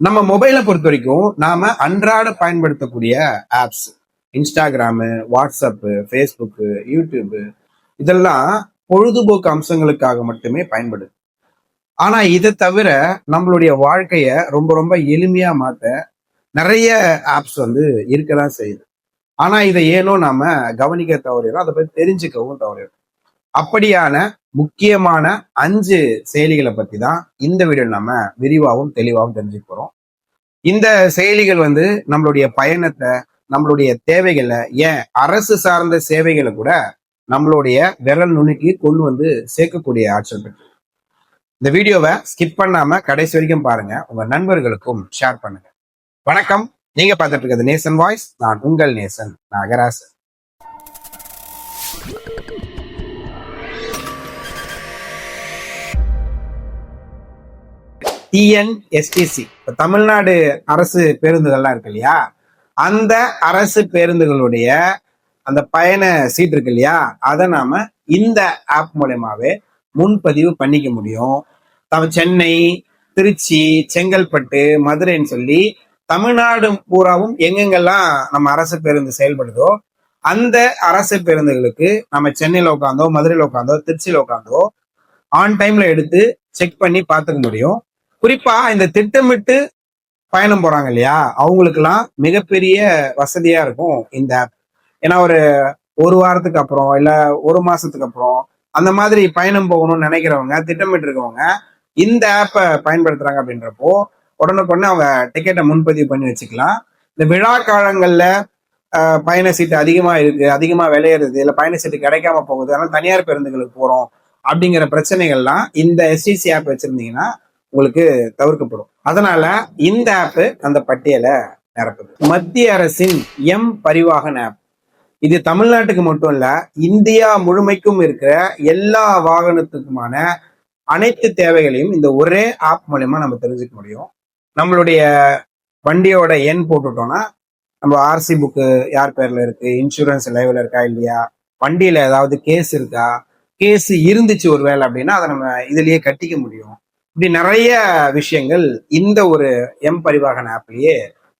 நம்ம மொபைலை பொறுத்த வரைக்கும் நாம அன்றாட பயன்படுத்தக்கூடிய apps Instagram WhatsApp Facebook YouTube இதெல்லாம் பொழுதுபோக்கு அம்சங்களுக்காக மட்டுமே பயன்படுது. ஆனா இதை தவிர நம்மளுடைய வாழ்க்கைய ரொம்ப ரொம்ப எளிமையா மாத்த நிறைய ஆப்ஸ் வந்து இருக்கதான் செய்யுது. ஆனா இதை ஏனோ நாம கவனிக்க தவறிடும் அதை பத்தி தெரிஞ்சுக்கவும் தவறிடும் அப்படியான முக்கியமான அஞ்சு செயலிகளை பத்தி தான் இந்த வீடியோ நம்ம விரிவாகவும் தெளிவாகவும் தெரிஞ்சுக்க போறோம். இந்த செயலிகள் வந்து நம்மளுடைய பயணத்தை நம்மளுடைய தேவைகளை ஏன் அரசு சார்ந்த சேவைகளை கூட நம்மளுடைய விரல் நுணுக்கி கொண்டு வந்து சேர்க்கக்கூடிய ஆற்றல் பெற்று இந்த வீடியோவை ஸ்கிப் பண்ணாம கடைசி வரைக்கும் பாருங்க. உங்க நண்பர்களுக்கும் ஷேர் பண்ணுங்க. வணக்கம். நீங்க பார்த்துட்டு இருக்கிறது நேசன் வாய்ஸ். நான் உங்கள் நேசன் நாகராசன். டிஎன்எஸ்டிசி இப்போ தமிழ்நாடு அரசு பேருந்துகள்லாம் இருக்கு இல்லையா? அந்த அரசு பேருந்துகளுடைய அந்த பயண சீட் இருக்கு இல்லையா? அதை நாம இந்த ஆப் மூலயமாவே முன்பதிவு பண்ணிக்க முடியும். த சென்னை திருச்சி செங்கல்பட்டு மதுரைன்னு சொல்லி தமிழ்நாடு பூராவும் எங்கெங்கெல்லாம் நம்ம அரசு பேருந்து செயல்படுதோ அந்த அரசு பேருந்துகளுக்கு நம்ம சென்னையில் உட்காந்தோ மதுரையில் உட்காந்தோ திருச்சியில் உட்காந்தோ ஆன் டைம்ல எடுத்து செக் பண்ணி பார்த்துக்க முடியும். குறிப்பா இந்த திட்டமிட்டு பயணம் போறாங்க இல்லையா அவங்களுக்கெல்லாம் மிகப்பெரிய வசதியா இருக்கும் இந்த ஆப் ஏன்னா ஒரு ஒரு வாரத்துக்கு அப்புறம் இல்ல ஒரு மாசத்துக்கு அப்புறம் அந்த மாதிரி பயணம் போகணும்னு நினைக்கிறவங்க திட்டமிட்டு இருக்கவங்க இந்த ஆப்பை பயன்படுத்துறாங்க அப்படின்றப்போ உடனுக்குடனே அவங்க டிக்கெட்டை முன்பதிவு பண்ணி வச்சுக்கலாம். இந்த விழா காலங்கள்ல பயண சீட்டு அதிகமா இருக்கு அதிகமா விளையிறது இல்ல பயண சீட்டு கிடைக்காம போகுது அதனால தனியார் பேருந்துகளுக்கு போறோம் அப்படிங்கிற பிரச்சனைகள்லாம் இந்த எஸ்டிசி ஆப் வச்சிருந்தீங்கன்னா உங்களுக்கு தவிர்க்கப்படும். அதனால இந்த ஆப் அந்த பட்டியலை நிரப்புது. மத்திய அரசின் எம் பரிவாகன் ஆப் இது தமிழ்நாட்டுக்கு மட்டும் இல்ல இந்தியா முழுமைக்கும் இருக்கிற எல்லா வாகனத்துக்குமான அனைத்து தேவைகளையும் இந்த ஒரே ஆப் மூலயமா நம்ம தெரிஞ்சுக்க முடியும். நம்மளுடைய வண்டியோட எண் போட்டுட்டோம்னா நம்ம ஆர்சி புக்கு யார் பேர்ல இருக்கு இன்சூரன்ஸ் லைவ்ல இருக்கா இல்லையா வண்டியில ஏதாவது கேஸ் இருக்கா கேஸ் இருந்துச்சு ஒரு வேலை அப்படின்னா அதை நம்ம இதுலயே கட்டிக்க முடியும். இப்படி நிறைய விஷயங்கள் இந்த ஒரு எம் பரிவாகன் ஆப்லயே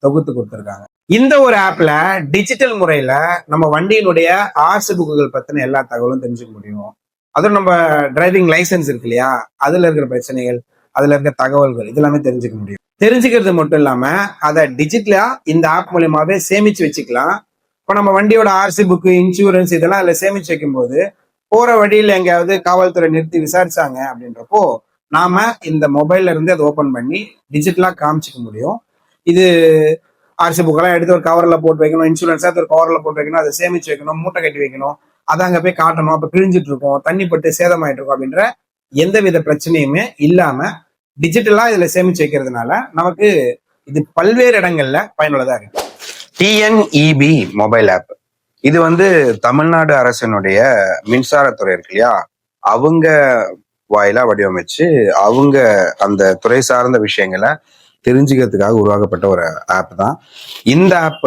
தொகுத்து கொடுத்துருக்காங்க. இந்த ஒரு ஆப்ல டிஜிட்டல் முறையில நம்ம வண்டியினுடைய ஆர்சி புக்குகள் பத்தின எல்லா தகவலும் தெரிஞ்சுக்க முடியும். அதுவும் நம்ம டிரைவிங் லைசென்ஸ் இருக்கு இல்லையா? அதுல இருக்கிற பிரச்சனைகள் அதுல இருக்க தகவல்கள் இதெல்லாமே தெரிஞ்சுக்க முடியும். தெரிஞ்சுக்கிறது மட்டும் இல்லாம அதை டிஜிட்டலா இந்த ஆப் மூலியமாவே சேமிச்சு வச்சுக்கலாம். இப்போ நம்ம வண்டியோட ஆர்சி புக்கு இன்சூரன்ஸ் இதெல்லாம் அதில் சேமிச்சு வைக்கும்போது போற வழியில் எங்கேயாவது காவல்துறை நிறுத்தி விசாரிச்சாங்க அப்படின்றப்போ நாம இந்த மொபைல்ல இருந்து அதை ஓபன் பண்ணி டிஜிட்டலா காமிச்சிக்க முடியும். இது ஆர்சி புக்கெல்லாம் எடுத்து ஒரு கவர்ல போட்டு வைக்கணும் இன்சூரன்ஸ் எடுத்து ஒரு கவர்ல போட்டு வைக்கணும் அதை சேமிச்சு வைக்கணும் மூட்டை கட்டி வைக்கணும் அதை அங்க போய் காட்டணும் அப்ப கிழிஞ்சிட்டு இருக்கும் தண்ணி பட்டு சேதமாயிட்டு இருக்கும் அப்படின்ற எந்தவித பிரச்சனையுமே இல்லாம டிஜிட்டலா இதுல சேமிச்சு வைக்கிறதுனால நமக்கு இது பல்வேறு இடங்கள்ல பயனுள்ளதா இருக்கு. டிஎன்இபி மொபைல் ஆப் இது வந்து தமிழ்நாடு அரசினுடைய மின்சாரத்துறை இருக்கு இல்லையா? அவங்க வாயிலா வடிவமைச்சு அவங்க அந்த துறை சார்ந்த விஷயங்களை தெரிஞ்சுக்கிறதுக்காக உருவாக்கப்பட்ட ஒரு ஆப் தான். இந்த ஆப்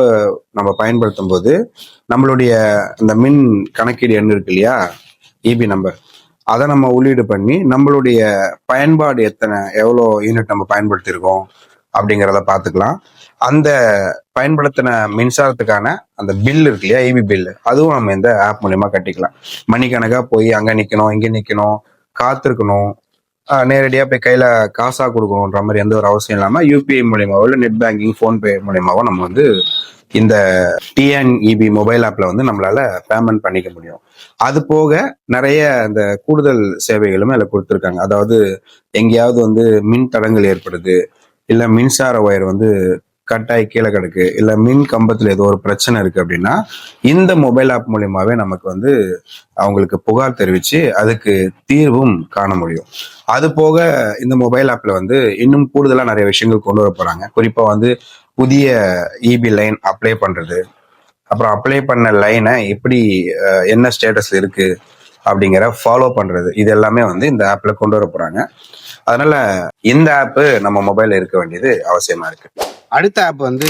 நம்ம பயன்படுத்தும் போது நம்மளுடைய இந்த மின் கணக்கீடு எண் இருக்கு இல்லையா? இபி நம்பர் அதை நம்ம உள்ளீடு பண்ணி நம்மளுடைய பயன்பாடு எத்தனை எவ்வளோ யூனிட் நம்ம பயன்படுத்தியிருக்கோம் அப்படிங்கிறத பார்த்துக்கலாம். அந்த பயன்படுத்தின மின்சாரத்துக்கான அந்த பில் இருக்கு இல்லையா? ஏபி பில்லு அதுவும் நம்ம இந்த ஆப் மூலயமா கட்டிக்கலாம். மணிக்கணக்காக போய் அங்கே நிற்கணும் இங்கே நிற்கணும் காத்திருக்கணும். நேரடியாக போய் கையில் காசா கொடுக்கணுன்ற மாதிரி எந்த ஒரு அவசியம் இல்லாமல் யூபிஐ மூலியமாவோ இல்லை நெட் பேங்கிங் ஃபோன்பே மூலியமாவோ நம்ம வந்து இந்த டிஎன்இபி மொபைல் ஆப்பில் வந்து நம்மளால் பேமெண்ட் பண்ணிக்க முடியும். அது போக நிறைய இந்த கூடுதல் சேவைகளுமே அதில் கொடுத்துருக்காங்க. அதாவது எங்கேயாவது வந்து மின் தடங்கள் ஏற்படுது இல்லை மின்சார ஒயர் வந்து கட்டாயி கீழே கிடக்கு. இல்லை மின் கம்பத்தில் ஏதோ ஒரு பிரச்சனை இருக்கு அப்படின்னா இந்த மொபைல் ஆப் மூலியமாவே நமக்கு வந்து அவங்களுக்கு புகார் தெரிவித்து அதுக்கு தீர்வும் காண முடியும். அது போக இந்த மொபைல் ஆப்ல வந்து இன்னும் கூடுதலா நிறைய விஷயங்கள் கொண்டு வர போறாங்க. குறிப்பா வந்து புதிய இபி லைன் அப்ளை பண்றது. அப்புறம் அப்ளை பண்ண லைனை எப்படி என்ன ஸ்டேட்டஸ் இருக்கு அப்படிங்கிற ஃபாலோ பண்றது. இது எல்லாமே வந்து இந்த ஆப்ல கொண்டு வர போறாங்க. அதனால இந்த ஆப் நம்ம மொபைல்ல இருக்க வேண்டியது அவசியமா இருக்கு. அடுத்த ஆப் வந்து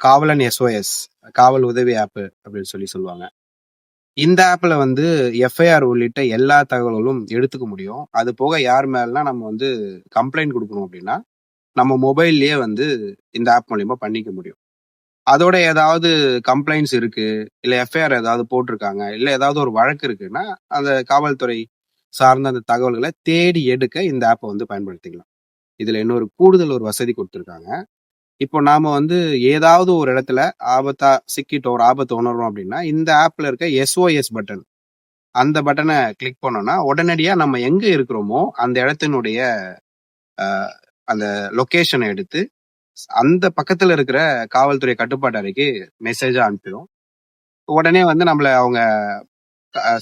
காவலன் எஸ்ஓஎஸ் காவல் உதவி ஆப் அப்படின்னு சொல்லி சொல்லுவாங்க. இந்த ஆப்ல வந்து எஃப்ஐஆர் உள்ளிட்ட எல்லா தகவல்களும் எடுத்துக்க முடியும். அது போக யார் மேலாம் நம்ம வந்து கம்ப்ளைண்ட் கொடுக்கணும் அப்படின்னா நம்ம மொபைல்லயே வந்து இந்த ஆப் மூலயமா பண்ணிக்க முடியும். அதோட ஏதாவது கம்ப்ளைண்ட்ஸ் இருக்கு இல்ல எஃப்ஐஆர் ஏதாவது போட்டிருக்காங்க இல்ல ஏதாவது ஒரு வழக்கு இருக்குன்னா அந்த காவல்துறை சார்ந்த அந்த தகவல்களை தேடி எடுக்க இந்த ஆப்பை வந்து பயன்படுத்திக்கலாம். இதுல இன்னொரு கூடுதல் ஒரு வசதி கொடுத்துருக்காங்க. இப்போ நாம வந்து ஏதாவது ஒரு இடத்துல ஆபத்தா சிக்கிட்டோம் ஒரு ஆபத்து உணர்றோம் அப்படின்னா இந்த ஆப்ல இருக்க எஸ்ஓஎஸ் பட்டன். அந்த பட்டனை கிளிக் பண்ணோம்னா உடனடியா நம்ம எங்க இருக்கிறோமோ அந்த இடத்தினுடைய அந்த லொக்கேஷனை எடுத்து அந்த பக்கத்துல இருக்கிற காவல்துறை கட்டுப்பாட்டு அறைக்கு மெசேஜா அனுப்பிடும் உடனே வந்து நம்மளை அவங்க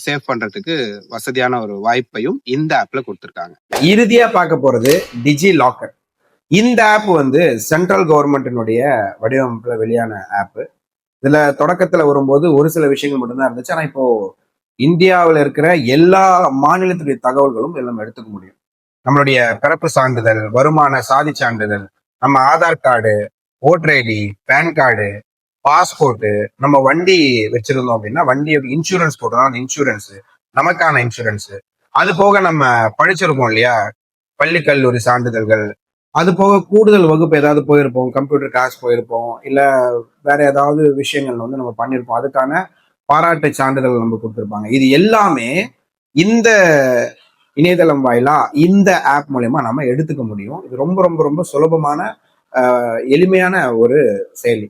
சேவ் பண்றதுக்கு வசதியான ஒரு வாய்ப்பையும் இந்த ஆப்ல கொடுத்துருக்காங்க. இறுதியா பார்க்க போறது டிஜி லாக்கர் இந்த ஆப் வந்து சென்ட்ரல் கவர்மெண்ட்டினுடைய வடிவமைப்புல வெளியான ஆப் இதுல தொடக்கத்துல வரும்போது ஒரு சில விஷயங்கள் மட்டும்தான் இருந்துச்சு. ஆனா இப்போ இந்தியாவில் இருக்கிற எல்லா மாநிலத்துடைய தகவல்களும் எல்லாம் எடுத்துக்க முடியும். நம்மளுடைய பிறப்பு சான்றிதழ் வருமான சாதி சான்றிதழ் நம்ம Aadhaar card voter ID PAN card passport நம்ம வண்டி வச்சிருந்தோம் அப்படின்னா வண்டியோட இன்சூரன்ஸ் போட்டோம் அந்த இன்சூரன்ஸ் நமக்கான இன்சூரன்ஸ் அது போக நம்ம படிச்சிருக்கோம் இல்லையா? பள்ளி கல்லூரி சான்றிதழ்கள் அது போக கூடுதல் வகுப்பு ஏதாவது போயிருப்போம் கம்ப்யூட்டர் கிளாஸ் போயிருப்போம் இல்லை வேற ஏதாவது விஷயங்கள் வந்து நம்ம பண்ணியிருப்போம் அதுக்கான பாராட்டு சான்றிதழ் நம்ம கொடுத்துருப்பாங்க. இது எல்லாமே இந்த இணையதளம் வாயிலா இந்த ஆப் மூலயமா நம்ம எடுத்துக்க முடியும். இது ரொம்ப ரொம்ப ரொம்ப சுலபமான எளிமையான ஒரு செயலி.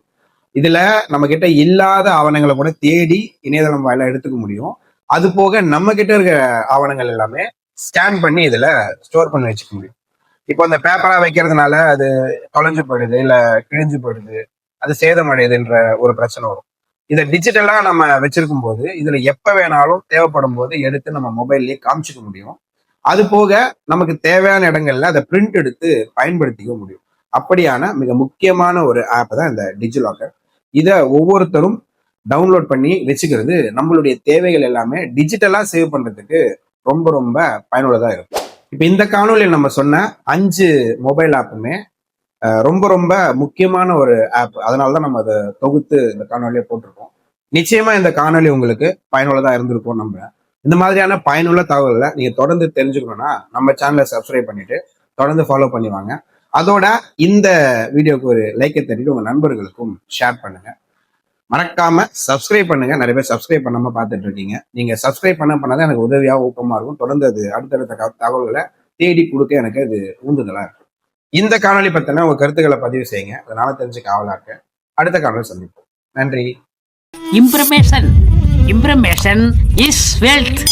இதுல நம்ம கிட்ட இல்லாத ஆவணங்களை கூட தேடி இணையதளம் வாயிலா எடுத்துக்க முடியும். அது போக நம்ம கிட்ட இருக்க ஆவணங்கள் எல்லாமே ஸ்கேன் பண்ணி இதுல ஸ்டோர் பண்ணி வச்சுக்க முடியும். இப்போ அந்த பேப்பரா வைக்கிறதுனால அது தொலைஞ்சு போயிடுது இல்ல கிழிஞ்சு போயிடுது அது சேதமடையுதுன்ற ஒரு பிரச்சனை வரும். இதை டிஜிட்டலா நம்ம வச்சிருக்கும் போது இதுல எப்ப வேணாலும் தேவைப்படும் போது எடுத்து நம்ம மொபைல்லயே காமிச்சிக்க முடியும். அது போக நமக்கு தேவையான இடங்கள்ல அதை பிரிண்ட் எடுத்து பயன்படுத்திக்க முடியும். அப்படியான மிக முக்கியமான ஒரு ஆப் தான் இந்த டிஜிலாக்கர் இதை ஒவ்வொருத்தரும் டவுன்லோட் பண்ணி வச்சுக்கிறது நம்மளுடைய தேவைகள் எல்லாமே டிஜிட்டலா சேவ் பண்றதுக்கு ரொம்ப ரொம்ப பயனுள்ளதா இருக்கும். இப்போ இந்த காணொலியில் நம்ம சொன்ன அஞ்சு மொபைல் ஆப்புமே ரொம்ப ரொம்ப முக்கியமான ஒரு ஆப் அதனால தான் நம்ம அதை தொகுத்து இந்த காணொலியை போட்டிருக்கோம். நிச்சயமா இந்த காணொலி உங்களுக்கு பயனுள்ளதா இருந்திருக்கும் நம்புறேன். இந்த மாதிரியான பயனுள்ள தகவல்களை நீங்க தொடர்ந்து தெரிஞ்சுக்கணும்னா நம்ம சேனலை சப்ஸ்கிரைப் பண்ணிட்டு தொடர்ந்து ஃபாலோ பண்ணி வாங்க. அதோட இந்த வீடியோக்கு ஒரு லைக்கை தட்டிட்டு உங்க நண்பர்களுக்கும் ஷேர் பண்ணுங்க. மறக்காம சப்ஸ்கிரைப் பண்ணுங்க. நிறைய பேர் சப்ஸ்கிரைப் பண்ணாம பார்த்துட்டு இருக்கீங்க. நீங்க சப்ஸ்கிரைப் பண்ண பண்ணாதான் எனக்கு உதவியாக ஊக்கமா இருக்கும். தொடர்ந்து அது அடுத்தடுத்த க- தகவல்களை தேடி கொடுக்க எனக்கு அது ஊந்துதலா இருக்கும். இந்த காணொலி பத்தின உங்க கருத்துக்களை பதிவு செய்யுங்க. அதனால தெரிஞ்சுக்க ஆவலா அடுத்த காணொலி சந்திப்போம். நன்றி. இம்ப்ரமேஷன் இம்ப்ரமேஷன் இஸ் வெல்த்